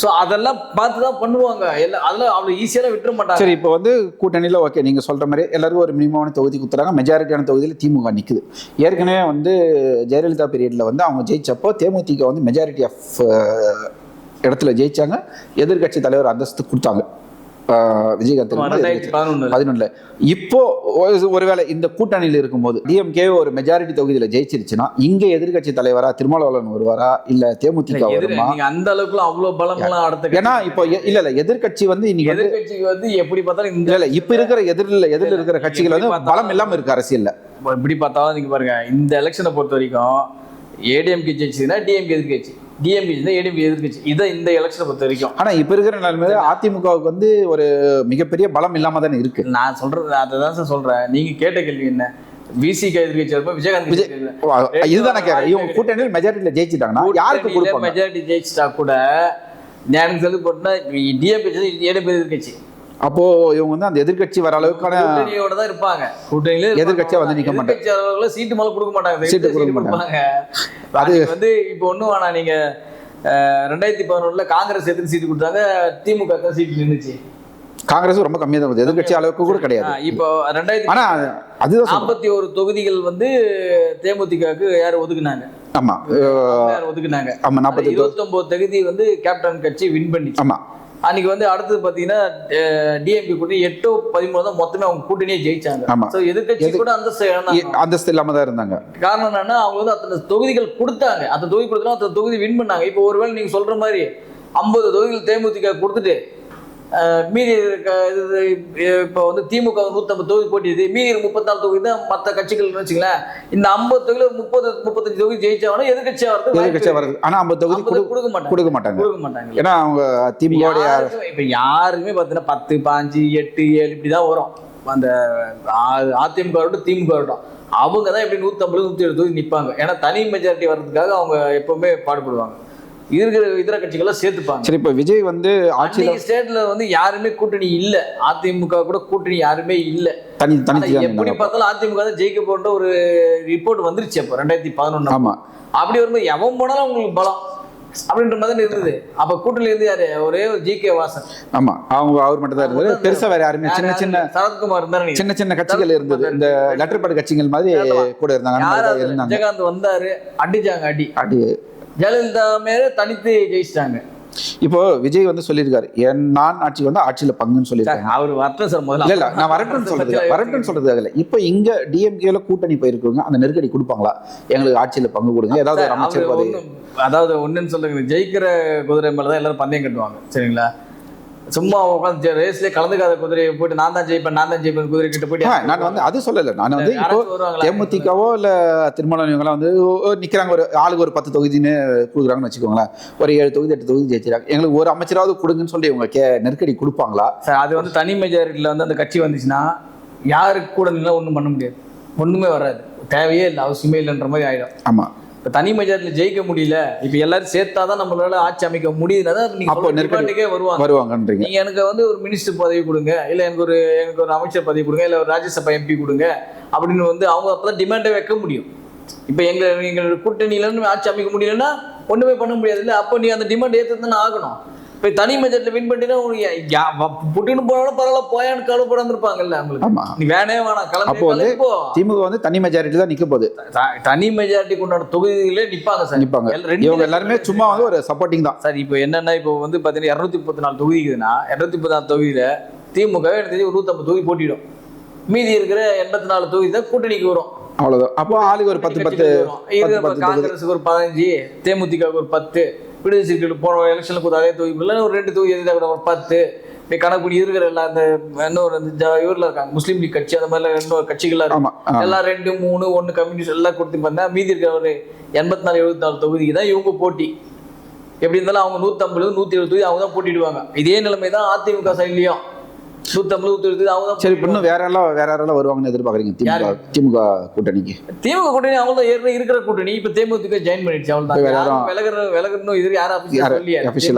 [SPEAKER 2] ஸோ அதெல்லாம் பார்த்து தான் பண்ணுவாங்க. எல்லாம் அதெல்லாம் அவ்வளோ ஈஸியாக விட்டுற மாட்டாங்க.
[SPEAKER 1] சரி இப்போ வந்து கூட்டணியில் ஓகே நீங்கள் சொல்கிற மாதிரி எல்லாருக்கும் ஒரு மினிமமான தொகுதி கொடுத்துறாங்க மெஜாரிட்டியான தொகுதியில் திமுக நிற்குது ஏற்கனவே வந்து ஜெயலலிதா பீரியடில் வந்து அவங்க ஜெயிச்சப்போ தேமுதிக வந்து மெஜாரிட்டி ஆஃப் இடத்துல ஜெயிச்சாங்க. எதிர்க்கட்சி தலைவர் அந்தஸ்து கொடுத்தாங்க. விஜயகாந்த்
[SPEAKER 2] பதினொன்றுல
[SPEAKER 1] இப்போ ஒரு- ஒருவேளை இந்த கூட்டணியில் இருக்கும்போது டிஎம்கே ஒரு மெஜாரிட்டி தொகுதியில் ஜெயிச்சிருச்சுன்னா இங்கே எதிர்க்கட்சி தலைவரா திருமாவளவன் வருவாரா? இல்லை தேமுதிக வருமா?
[SPEAKER 2] அந்த அளவுக்குலாம் அவ்வளவு பலம்லாம் அடுத்த
[SPEAKER 1] ஏன்னா இப்போ இல்ல இல்ல எதிர்க்கட்சி வந்து இன்னைக்கு
[SPEAKER 2] எதிர்கட்சிக்கு வந்து எப்படி பார்த்தாலும் இந்த
[SPEAKER 1] இல்ல இப்ப இருக்கிற எதிரில் எதிரில் இருக்கிற கட்சிகள் வந்து பலம் இல்லாம இருக்கு அரசியல்ல.
[SPEAKER 2] எப்படி பார்த்தாலும் நீங்க பாருங்க இந்த எலெக்ஷனை பொறுத்த வரைக்கும் ஏடிஎம்கே ஜெயிச்சதுன்னா டிஎம்கே எதிர்கட்சி டிஎம்கே ஏடிஎம்கே எதிர்கட்சி இதை இந்த எலெக்ஷனை பொறுத்த வரைக்கும்.
[SPEAKER 1] ஆனா இப்ப இருக்கிற நிலைமையில அதிமுகவுக்கு வந்து ஒரு மிகப்பெரிய பலம் இல்லாம தானே இருக்கு.
[SPEAKER 2] நான் சொல்றது அதை தான் சார் சொல்றேன். நீங்க கேட்ட கேள்வி என்ன? விசிக எதிர்கட்சி இருப்ப விஜயகாந்த்
[SPEAKER 1] விஜய் இதுதான் கேட்கறேன் இவங்க கூட்டணியில் மெஜாரிட்டியில ஜெயிச்சிட்டாங்கன்னா யாருக்கு
[SPEAKER 2] மெஜாரிட்டி ஜெயிச்சிட்டா கூட எனக்கு சொல்லி போட்டுனா டிஎம்கே ஏடிஎம்கே எதிர்கட்சி
[SPEAKER 1] அப்போ இவங்க வந்து அந்த எதிர்க்கட்சி வர அளவுக்கான
[SPEAKER 2] கூட்டணியோட தான் இருப்பாங்க.
[SPEAKER 1] எதிர்க்கட்சியா வந்து நிக்க மாட்டாங்க.
[SPEAKER 2] சீட்டு மேல கொடுக்க மாட்டாங்க.
[SPEAKER 1] சீட்டு
[SPEAKER 2] சீட்டு
[SPEAKER 1] கொடுக்க
[SPEAKER 2] கொடுப்பாங்க அது வந்து இப்போ ஒண்ணும் வேணாம். நீங்க ரெண்டாயிரத்தி பதினொன்றுல காங்கிரஸ் எத்தனை சீட்டு கொடுத்தாங்க? திமுக எத்தனை சீட்டு நின்னுச்சு.
[SPEAKER 1] காங்கிரஸ் ரொம்ப கம்மியா தான் இருந்தது. எதிர்க்கட்சி அளவுக்கு கூட கிடையாது.
[SPEAKER 2] இப்போ ரெண்டாயிரத்தி
[SPEAKER 1] ஆனா அதுதான்.
[SPEAKER 2] நாற்பத்தி ஒரு தொகுதிகள் வந்து தேமுதிகவுக்கு யார் ஒதுக்குனாங்க?
[SPEAKER 1] ஆமா.
[SPEAKER 2] ஒதுக்குனாங்க?
[SPEAKER 1] ஆமா நாற்பத்தி
[SPEAKER 2] இருபத்தொன்பது தொகுதி வந்து கேப்டன் கட்சி வின் பண்ணிச்சு.
[SPEAKER 1] ஆமா.
[SPEAKER 2] அன்னைக்கு வந்து அடுத்தது பாத்தீங்கன்னா டிஎம்பி கூட்டணி எட்டோ பதிமூணு தான் மொத்தமே அவங்க கூட்டணியே ஜெயிச்சாங்க.
[SPEAKER 1] ஆமா.
[SPEAKER 2] சோ எதிர்க்கட்சி கூட அந்த
[SPEAKER 1] இ- அந்தஸ்து இல்லாம தான் இருந்தாங்க.
[SPEAKER 2] காரணம் என்னன்னா அவங்க வந்து அத்தனை தொகுதிகள் கொடுத்தாங்க. அந்த தொகுதி கொடுத்தா அந்த தொகுதி வின் பண்ணாங்க. இப்போ ஒருவேளை நீங்க சொல்ற மாதிரி ஐம்பது தொகுதிகள் தேமுதிக கொடுத்துட்டு மீதி இருக்க இது இப்போ வந்து திமுக நூற்றம்பது தொகுதி போட்டியது மீதி முப்பத்தாலு தொகுதி தான் மற்ற கட்சிகள் வச்சுங்களேன் இந்த ஐம்பது தொகுதியில முப்பது முப்பத்தஞ்சு தொகுதி ஜெயிச்சாங்கன்னா எதிர்கட்சியா வரது
[SPEAKER 1] எதிர்க்கட்சியா வருது. ஆனா ஐம்பது தொகுதி கொடு-
[SPEAKER 2] கொடுக்க மாட்டாங்க.
[SPEAKER 1] கொடுக்க மாட்டாங்க.
[SPEAKER 2] கொடுக்க மாட்டாங்க.
[SPEAKER 1] ஏன்னா அவங்க திமுக
[SPEAKER 2] இப்ப யாருக்குமே பார்த்தீங்கன்னா பத்து பாஞ்சு எட்டு ஏழு இப்படிதான் வரும். அந்த அதிமுக வரட்டும் திமுக வரட்டும் அவங்க தான் எப்படி நூற்றம்பது நூற்றி எழுபது நிற்பாங்க ஏன்னா தனி மெஜாரிட்டி வர்றதுக்காக அவங்க எப்பவுமே பாடுபடுவாங்க. இருக்கிற இதர கட்சிகள்லாம் சேர்த்துப்பாங்க.
[SPEAKER 1] சரி இப்போ விஜய் வந்து
[SPEAKER 2] அன்னைக்கு ஸ்டேட்ல வந்து யாருமே கூட்டணி இல்ல. அதிமுக கூட கூட்டணி யாருமே இல்ல.
[SPEAKER 1] தனி தான்
[SPEAKER 2] எப்படி. பார்த்தாலும் அதிமுக தான் ஜெயிக்க போன்ற ஒரு ரிப்போர்ட் வந்துருச்சு அப்போ ரெண்டாயிரத்தி பதினொன்னு
[SPEAKER 1] ஆமா.
[SPEAKER 2] அப்படி வரும்போது எவன் போனாலும் உங்களுக்கு பலம் அப்படின்ற மாதிரி இருந்தது. அப்ப கூட்டணியில இருந்து யாரு? ஒரே ஒரு ஜி கே வாசன்.
[SPEAKER 1] ஆமா. அவங்க அவர் மட்டும் தான் இருந்தாரு. பெருசா வேற யாருமே சின்ன சின்ன
[SPEAKER 2] சரத்குமார் இருந்தாரு
[SPEAKER 1] சின்ன சின்ன கட்சிகள் இருந்தது. இந்த லெட்டர் பேட் கட்சிகள் மாதிரி கூட இருந்தாங்க?
[SPEAKER 2] விஜயகாந்த் வந்தாரு அடிச்சாங்க அடி.
[SPEAKER 1] அடி.
[SPEAKER 2] ஜெயலலிதா மேல தனித்து ஜெயிச்சிட்டாங்க.
[SPEAKER 1] இப்போ விஜய் வந்து சொல்லியிருக்காரு என் நான் ஆட்சி வந்து ஆட்சியில பங்குன்னு சொல்லியிருக்காங்க
[SPEAKER 2] அவர் வரட்டும் சார் முதல்ல.
[SPEAKER 1] இல்ல நான் வரட்டும்னு சொல்றது வரட்டும்னு சொல்றது இல்ல. இப்போ இங்க டிஎம்கேல கூட்டணி போயிருக்கவங்க அந்த நெருக்கடி கொடுப்பாங்களா? எங்களுக்கு ஆட்சியில பங்கு கொடுங்க ஏதாவது அமைச்சர்
[SPEAKER 2] அதாவது ஒண்ணுன்னு சொல்லுங்க ஜெயிக்கிற குதிரை மேல தான் எல்லாரும் பந்தயம் கட்டுவாங்க சரிங்களா? சும்மா உட்காந்து ரேஸ்லயே கலந்துக்காத குதிரையை போயிட்டு நான் தான் ஜெயிப்பேன் நான் தான் ஜெயிப்பேன் குதிரை கிட்ட போயிட்டு
[SPEAKER 1] நான் வந்து அது சொல்லல. நான் வந்து இப்போ? தேமுதிகவோ இல்ல திருமணம் இவங்கெல்லாம் வந்து நிக்கிறாங்க. ஒரு ஆளுக்கு ஒரு பத்து தொகுதின்னு கொடுக்குறாங்கன்னு வச்சுக்கோங்களேன். ஒரு ஏழு தொகுதி எட்டு தொகுதி ஜெயிச்சிருக்காங்க. எங்களுக்கு ஒரு அமைச்சராவது கொடுங்கன்னு சொல்லி இவங்க கே நெருக்கடி கொடுப்பாங்களா?
[SPEAKER 2] சார் அது வந்து தனி மெஜாரிட்டியில் வந்து அந்த கட்சி வந்துச்சுன்னா யாருக்கு கூட நின்னா ஒன்றும் பண்ண முடியாது. ஒண்ணுமே வராது. தேவையே இல்லை அவசியமே இல்லைன்ற மாதிரி ஆயிடும்.
[SPEAKER 1] ஆமா.
[SPEAKER 2] இப்போ தனி மெஜாரிட்டியில் ஜெயிக்க முடியல இப்போ எல்லாரும் சேர்த்தா தான் நம்மளால ஆட்சி அமைக்க முடியுதுன்னா தான் நீங்க
[SPEAKER 1] அப்போ
[SPEAKER 2] சொல்ற
[SPEAKER 1] நெருக்கடி
[SPEAKER 2] demand-க்கே வருவாங்க.
[SPEAKER 1] வருவாங்கன்றீங்க.
[SPEAKER 2] நீங்க எனக்கு வந்து ஒரு மினிஸ்டர் பதவி கொடுங்க இல்ல எனக்கு ஒரு எனக்கு ஒரு அமைச்சர் பதவி கொடுங்க இல்ல ஒரு ராஜ்யசபா எம்பி கொடுங்க அப்படின்னு வந்து அவங்க அப்பதான் டிமாண்டை வைக்க முடியும். இப்போ எங்க எங்களோட கூட்டணியில இருந்து ஆட்சி அமைக்க முடியலன்னா ஒண்ணுமே பண்ண முடியாது இல்ல? அப்போ நீ அந்த டிமாண்ட் ஏத்து தானே ஆகணும். இப்போ தனி மெஜாரிட்டியில் வின் பண்ணிட்டீங்கன்னா புட்டின்னு போனாலும் பரவாயில்ல போயான்னு உங்களுக்கு
[SPEAKER 1] ஆமா.
[SPEAKER 2] நீ வேணே வேணாம் கிளம்பி
[SPEAKER 1] அப்போ வந்து
[SPEAKER 2] கிளம்பி போ.
[SPEAKER 1] திமுக வந்து தனி மெஜாரிட்டி தான் நிக்க போகுது.
[SPEAKER 2] தனி மெஜாரிட்டிக்கு உண்டான தொகுதிகளே நிப்பாங்க சார். ரெண்டு
[SPEAKER 1] இவங்க எல்லாருமே சும்மா வந்து ஒரு சப்போர்ட்டிங் தான்.
[SPEAKER 2] சார் இப்போ என்னன்னா இப்போ வந்து பார்த்தீங்கன்னா இரநூத்தி முப்பத்தி நாலு தொகுதி இருக்குதுன்னா இரநூத்தி முப்பத்தி நாலு தொகுதியில திமுக எனக்கு தெரிஞ்சு ஒரு நூற்றம்பது தொகுதி போட்டிடும். மீதி இருக்கிற எண்பத்தி நாலு தொகுதி தான் கூட்டணிக்கு வரும்.
[SPEAKER 1] அவ்வளவுதான். அப்போ ஆளுக்கு ஒரு பத்து பத்து
[SPEAKER 2] இப்ப காங்கிரஸுக்கு ஒரு பதினஞ்சு தேமுதிகவுக்கு ஒரு பத்து. விடுதலை சிறுத்தைகள் போன எலெக்ஷனுக்கு ஒரு அதே தொகுதி ஒரு ரெண்டு தொகுதி எதிராக ஒரு பத்து. இப்போ கணக்கு பண்ணி இருக்கிற எல்லா அந்த இன்னொரு இவர்ல இருக்காங்க முஸ்லீம் லீக் கட்சி அந்த மாதிரிலாம் இன்னொரு கட்சிகள்லாம் இருக்கு.
[SPEAKER 1] ஆமா ஆ.
[SPEAKER 2] எல்லாம் ரெண்டு மூணு ஒன்று கம்யூனிஸ்ட் எல்லாம் கொடுத்து பார்த்தா மீதி இருக்கிற ஒரு எண்பத்தி நாலு எழுபத்தி நாலு தொகுதிக்கு தான் இவங்க போட்டி. எப்படி இருந்தாலும் அவங்க நூற்றம்பது நூற்றி எழுபது தொகுதி அவங்க தான் போட்டிடுவாங்க. இதே நிலைமை தான் அதிமுக சைட்லையும் நூற்றி எழுபது அவங்க
[SPEAKER 1] சரி இன்னும் வேற யாரெல்லாம் வேற யாரெல்லாம் வருவாங்கன்னு எதிர்பார்க்குறீங்க? திமுக? திமுக கூட்டணிக்கு.
[SPEAKER 2] திமுக கூட்டணி அவங்க தான் ஏற்கனவே இருக்கிற கூட்டணி. இப்ப தேமுதிக ஜாயின் பண்ணிடுச்சு அவள் தான்
[SPEAKER 1] யாரும்
[SPEAKER 2] விலகிற விலகணும் இது யாரும்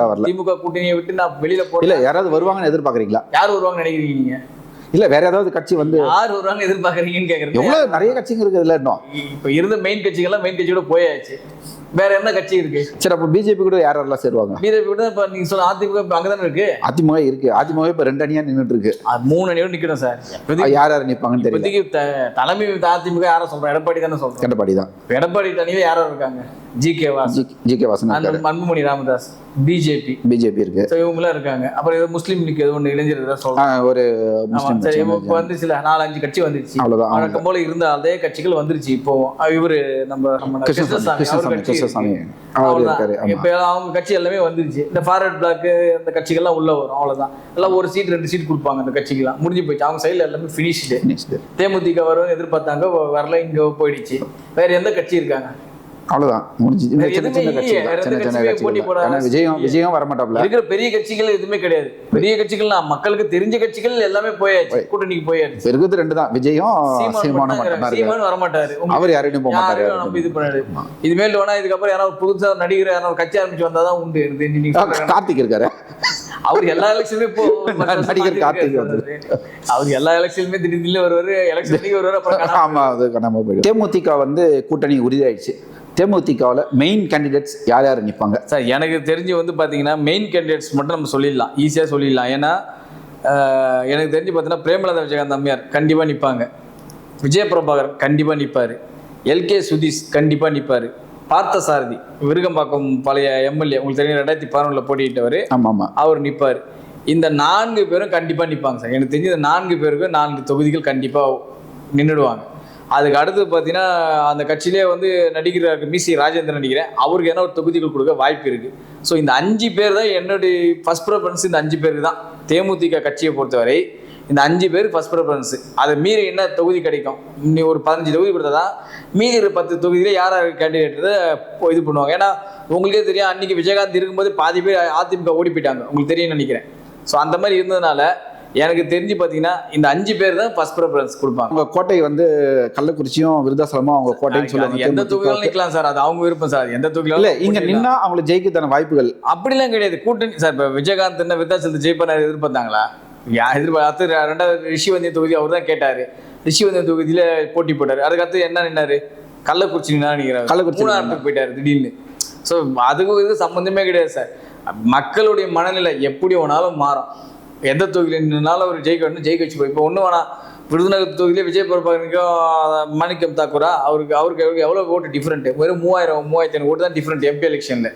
[SPEAKER 1] ஆ வரல.
[SPEAKER 2] திமுக கூட்டணியை விட்டு நான் வெளியில
[SPEAKER 1] இல்ல யாராவது வருவாங்கன்னு எதிர்பார்க்குறீங்களா?
[SPEAKER 2] யார் வருவாங்க நினைக்கிறீங்க
[SPEAKER 1] இல்ல வேற ஏதாவது கட்சி வந்து
[SPEAKER 2] யார் வருவாங்க எதிர்பார்க்கறீங்கன்னு கேக்குறேன்
[SPEAKER 1] எவ்வளவு நிறைய கட்சிங்க இருக்குது இல்ல இன்னும்?
[SPEAKER 2] இப்ப இருந்த மெயின் கட்சிகள்லாம் மெயின் கட்சியோட போயாச்சு. வேற என்ன கட்சி இருக்கு?
[SPEAKER 1] சரி அப்போ பிஜேபி கூட யார் யாரெல்லாம் சேருவாங்க?
[SPEAKER 2] பிஜேபி கூட இப்ப நீங்க சொல்ல அதிமுக இப்ப அங்கதானே இருக்கு?
[SPEAKER 1] அதிமுக இருக்கு. அதிமுக இப்ப ரெண்டு அணியா நின்னுட்டு இருக்கு
[SPEAKER 2] மூணு அணியோட நிக்கணும் சார்.
[SPEAKER 1] யார் யார் நிப்பாங்கன்னு தெரியல.
[SPEAKER 2] இப்போதைக்கு த- தலைமை அதிமுக யாரை சொல்றோம். எடப்பாடி தானே சொல்றோம்.
[SPEAKER 1] கண்டபாடி தான்.
[SPEAKER 2] எடப்பாடி தனியில யாரோ இருக்காங்க? G K Vas
[SPEAKER 1] G K Vasan
[SPEAKER 2] Anbumani Ramadoss BJP
[SPEAKER 1] BJP இருக்கு.
[SPEAKER 2] ஸோ இவங்களாம் இருக்காங்க. அப்புறம் ஏதோ முஸ்லீம் லீக் ஏதோ ஒன்று இளைஞர் ஏதாவது சொல்றாங்க.
[SPEAKER 1] ஒரு
[SPEAKER 2] சரி இப்போ வந்து சில நாலஞ்சு கட்சி வந்துருச்சு.
[SPEAKER 1] அவ்வளவுதான் அவங்க.
[SPEAKER 2] வழக்கம் போல இருந்த அதே கட்சிகள் வந்துருச்சு. இப்போ இவரு நம்ம நம்ம
[SPEAKER 1] கிருஷ்ணசாமி
[SPEAKER 2] கிருஷ்ணசாமி அவர்.
[SPEAKER 1] இருக்காரு.
[SPEAKER 2] இப்ப அவங்க கட்சி எல்லாமே வந்துருச்சு. இந்த ஃபார்வர்ட் பிளாக் அந்த கட்சிகள்லாம் உள்ள வரும். அவ்வளவுதான். எல்லாம் ஒரு சீட் ரெண்டு சீட் கொடுப்பாங்க அந்த கட்சிக்கெல்லாம். முடிஞ்சு போயிடுச்சு. அவங்க சைடுல எல்லாமே ஃபினிஷ்டு. தேமுதிக வரும் எதிர்பார்த்தாங்க வரல இங்க போயிடுச்சு. வேற எந்த கட்சி இருக்காங்க?
[SPEAKER 1] அவ்வளவுதான். முடிஞ்சு சின்ன சின்ன கட்சி சின்ன சின்ன கட்சி ஏன்னா விஜயம் விஜயம் வரமாட்டாப்ல
[SPEAKER 2] இருக்கிற பெரிய கட்சிகள் எதுவுமே கிடையாது. பெரிய கட்சிகள் மக்களுக்கு தெரிஞ்ச கட்சிகள் எல்லாமே போயாச்சு. கூட்டணிக்கு போயாச்சு.
[SPEAKER 1] இருக்கிறது ரெண்டு தான். விஜயும்
[SPEAKER 2] சீமான்
[SPEAKER 1] சீமானும்
[SPEAKER 2] சீமான் வரமாட்டாரு.
[SPEAKER 1] அவர் யாரையும் போக மாட்டாரு.
[SPEAKER 2] நம்ம இது பண்ணாரு. இதுமேல் வேணா இதுக்கப்புறம் யாராவது புதுசா நடிகர் யாராவது கட்சி ஆரம்பிச்சு வந்தாதான் உண்டு. எனக்கு
[SPEAKER 1] கார்த்திக் இருக்காரு.
[SPEAKER 2] அவர் எல்லா எலெக்ஷனுமே வருஷம்
[SPEAKER 1] நடிகர் கார்த்திக்.
[SPEAKER 2] அவர் எல்லா எலெக்ஷனுமே திடீர் திடீர்னு வருவாரு. எலெக்ஷனுக்கு வருவாரு அப்புறம்
[SPEAKER 1] ஆமா அது போயிடும். தேமுதிக வந்து கூட்டணி உறுதியாயிடுச்சு. தேமுதிகவில் மெயின் கேண்டிடேட்ஸ் யார் யார் நிற்பாங்க
[SPEAKER 2] சார் எனக்கு தெரிஞ்சு வந்து பார்த்தீங்கன்னா மெயின் கேண்டிடேட்ஸ் மட்டும் நம்ம சொல்லிடலாம். ஈஸியாக சொல்லிடலாம். ஏன்னா எனக்கு தெரிஞ்சு பார்த்தீங்கன்னா பிரேமலதா விஜயகாந்த் அம்மையார் கண்டிப்பாக நிற்பாங்க விஜய பிரபாகர் கண்டிப்பாக நிற்பார் எல்கே சுதீஷ் கண்டிப்பாக நிற்பார் பார்த்தசாரதி விருகம்பாக்கம் பழைய எம்எல்ஏ உங்களுக்கு தெரியும் ரெண்டாயிரத்தி பதினொன்றில் போட்டியிட்டவர்.
[SPEAKER 1] ஆமா ஆமா
[SPEAKER 2] அவர் நிற்பார் இந்த நான்கு பேரும் கண்டிப்பாக நிற்பாங்க சார். எனக்கு தெரிஞ்சு நான்கு பேருக்கும் நான்கு தொகுதிகள் கண்டிப்பாக நின்றுடுவாங்க அதுக்கு அடுத்து பார்த்தீங்கன்னா அந்த கட்சியிலே வந்து நடிகர் மிசி ராஜேந்திரன் நடிக்கிறேன். அவருக்கு என்ன ஒரு தொகுதிகள் கொடுக்க வாய்ப்பு இருக்குது ஸோ இந்த அஞ்சு பேர் தான் என்னுடைய ஃபர்ஸ்ட் ப்ரிஃபரன்ஸ் இந்த அஞ்சு பேருக்கு தான் தேமுதிக கட்சியை பொறுத்தவரை இந்த அஞ்சு பேர் ஃபர்ஸ்ட் ப்ரிஃபரன்ஸ் அதை மீறி என்ன தொகுதி கிடைக்கும்? நீ ஒரு பதினஞ்சு தொகுதி கொடுத்தா தான் மீதி ஒரு பத்து தொகுதியில் யார் யார் கேண்டிடேட் இது பண்ணுவாங்க. ஏன்னா உங்களுக்கே தெரியும் அன்னைக்கு விஜயகாந்த் இருக்கும்போது பாதி பேர் அதிமுக ஓடி போயிட்டாங்க. உங்களுக்கு தெரியும்னு நினைக்கிறேன். ஸோ அந்த மாதிரி இருந்ததுனால எனக்கு தெரிஞ்சு பார்த்தீங்கன்னா இந்த அஞ்சு பேர் தான் ஃபர்ஸ்ட் ப்ரிஃபரன்ஸ் கொடுப்பாங்க.
[SPEAKER 1] அவங்க கோட்டை வந்து கள்ளக்குறிச்சியும் விருதாசலமும் அவங்க கோட்டைன்னு சொல்லுவாங்க.
[SPEAKER 2] எந்த தொகுதியிலும்
[SPEAKER 1] தேமுதிக.
[SPEAKER 2] நிக்கலாம் சார். அது அவங்க விருப்பம் சார். எந்த
[SPEAKER 1] இல்ல
[SPEAKER 2] தொகுதியிலும்
[SPEAKER 1] இங்க நின்னா அவங்களுக்கு ஜெயிக்கத்தான வாய்ப்புகள்.
[SPEAKER 2] அப்படிலாம் கிடையாது. கூட்டணி சார் இப்போ விஜயகாந்த் என்ன விருத்தாச்சலத்தை ஜெயிப்பார் எதிர்பார்த்தாங்களா? எதிர்பார்த்து ரெண்டாவது ரிஷிவந்திய தொகுதி அவர் தான் கேட்டாரு. ரிஷிவந்திய தொகுதியில போட்டி போட்டாரு. அதுக்கடுத்து என்ன நின்னாரு? கள்ளக்குறிச்சி நினைக்கிறாரு
[SPEAKER 1] கள்ளக்குறிச்சி
[SPEAKER 2] மூணாயிரத்துக்கு போயிட்டாரு திடீர்னு. ஸோ அதுக்கும் இது சம்மந்தமே கிடையாது சார். மக்களுடைய மனநிலை எப்படி வேணாலும் மாறும். எந்த தொகுதியில் நின்னாலும் அவர் ஜெயிக்க வேணும் ஜெயிக்க வச்சு இப்போ ஒன்றும் வேணாம். விருதுநகர் தொகுதியிலே விஜய் பிரபாகரனுக்கும் மாணிக்கம் தாக்கூரா? அவருக்கு அவருக்கு அவருக்கு எவ்வளோ ஓட்டு டிஃப்ரெண்ட் வெறும் மூவாயிரம் மூவாயிரத்தி ஐநூறு ஓட்டு தான் டிஃப்ரெண்ட் எம்பி எலெக்ஷனில்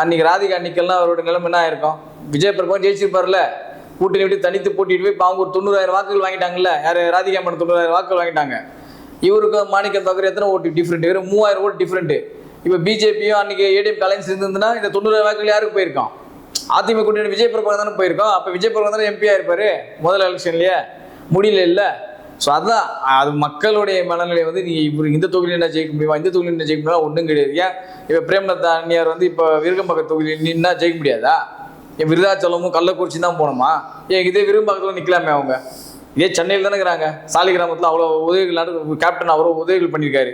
[SPEAKER 2] அன்னைக்கு ராதிகா அன்னைக்கெல்லாம் அவரோட நிலைமை என்ன ஆயிருக்கும்? விஜய் பிரபாகரன் ஜெயிச்சிருப்பார்ல கூட்டணி விட்டு தனித்து போட்டிட்டு போய் இப்போ அவங்க ஒரு தொண்ணூறாயிரம் வாக்குகள் வாங்கிட்டாங்கல்ல? யார் ராதிகா மேடம் தொண்ணூறாயிரம் வாக்குகள் வாங்கிட்டாங்க. இவருக்கு மாணிக்கம் தாக்கூர் எத்தனை ஓட்டு டிஃப்ரெண்ட் வெறும் மூவாயிரம் ஓட்டு டிஃப்ரெண்ட் இப்போ பிஜேபியும் அன்னைக்கு ஏடிஎம் கலைஞர் இருந்ததுன்னா இந்த தொண்ணூறாயிரம் வாக்குகள் யாருக்கு போயிருக்கான் அதிமுக கூட்டணி விஜய் பிரபாகர் தானே போயிருக்கோம். அப்போ விஜய் பிரபாகர் தானே எம்பியா இருப்பாரு. முதல் எலெக்ஷன்லயே முடியல இல்லை. ஸோ அதான் அது மக்களுடைய மனநிலை வந்து நீ இவர் இந்த தொகுதியில் என்ன ஜெயிக்க முடியுமா? இந்த தொகுதியில் என்ன ஜெயிக்க முடியுமா? ஒன்றும் கிடையாது. ஏன்? இப்போ பிரேமலதா அண்ணியார் வந்து இப்போ விருகம்பக்கம் தொகுதியில் நின்னா ஜெயிக்க முடியாதா? என் விருதாச்சலமும் கள்ளக்குறிச்சி தான் போகணுமா? ஏன் இதே விருகம்பக்கத்தில் நிற்கலாமே அவங்க? இதே சென்னையில் தானே இருக்கிறாங்க. சாலி கிராமத்தில் அவ்வளோ உதவிகள் நடு கேப்டன் அவ்வளோ உதவிகள் பண்ணியிருக்காரு.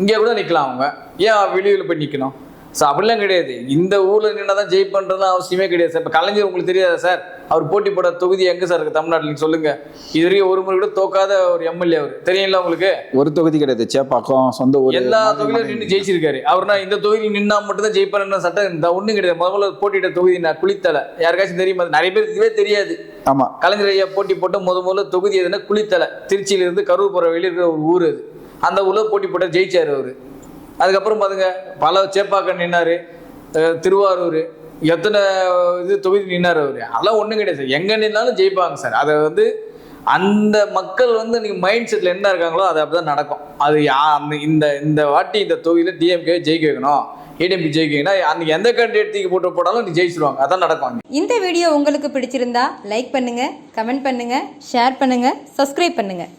[SPEAKER 2] இங்கே கூட நிற்கலாம் அவங்க. ஏன் வெளியூரில் போய் நிற்கணும் ஸோ அப்படிலாம் கிடையாது. இந்த ஊரில் நின்னா தான் ஜெயிப்பன்றதுலாம் அவசியமே கிடையாது சார். இப்போ கலைஞர் உங்களுக்கு தெரியாதா சார்? அவர் போட்டி போட தொகுதி எங்கே சார் இருக்குது தமிழ்நாட்டில்? சொல்லுங்கள் இது வரைக்கும் ஒரு முறை கூட தோக்காத ஒரு எம்எல்ஏ அவர். தெரியுங்களா உங்களுக்கு?
[SPEAKER 1] ஒரு தொகுதி கிடையாது. சேப்பாக்கம் சொந்த ஊர்
[SPEAKER 2] எல்லா தொகுதியிலும் நின்று ஜெயிச்சிருக்காரு. அவர்னா இந்த தொகுதியில் நின்னா மட்டும் தான் ஜெயிப்பாருன்னு சட்டம் இந்த ஒன்றும் கிடையாது. முதல்ல போட்டியிட்ட தொகுதி நான் குளித்தலை. யாருக்காச்சும் தெரியுமா? நிறைய பேர் இதுவே தெரியாது.
[SPEAKER 1] ஆமா.
[SPEAKER 2] கலைஞர் ஐயா போட்டி போட்டு முத முதல்ல தொகுதி எதுனா குளித்தலை. திருச்சியிலிருந்து கரூர் போகிற வெளியே இருக்கிற ஒரு ஊர் அது. அந்த ஊரில் போட்டி போட்டு ஜெயிச்சார் அவர். அதுக்கப்புறம் பாருங்க பல சேப்பாக்கம் நின்னாரு திருவாரூர் எத்தனை இது தொகுதி நின்னார் அவர்? அதெல்லாம் ஒன்றும் கிடையாது சார். எங்கே நின்னாலும் ஜெயிப்பாங்க சார். அதை வந்து அந்த மக்கள் வந்து நீங்கள் மைண்ட் செட்டில் என்ன இருக்காங்களோ அது அப்படி தான் நடக்கும். அது யா அந்த இந்த இந்த வாட்டி இந்த தொகுதியில் டிஎம்கே ஜெயிக்க வைக்கணும். ஏடிஎம்பி ஜெயிக்கிங்கன்னா அந்த எந்த கேண்டிடேட் தூக்கி போட்டு போட்டாலும் நீ ஜெயிச்சிருவாங்க. அதான் நடக்கும்
[SPEAKER 3] இந்த வீடியோ உங்களுக்கு பிடிச்சிருந்தா லைக் பண்ணுங்கள் கமெண்ட் பண்ணுங்கள் ஷேர் பண்ணுங்கள் சப்ஸ்கிரைப் பண்ணுங்கள்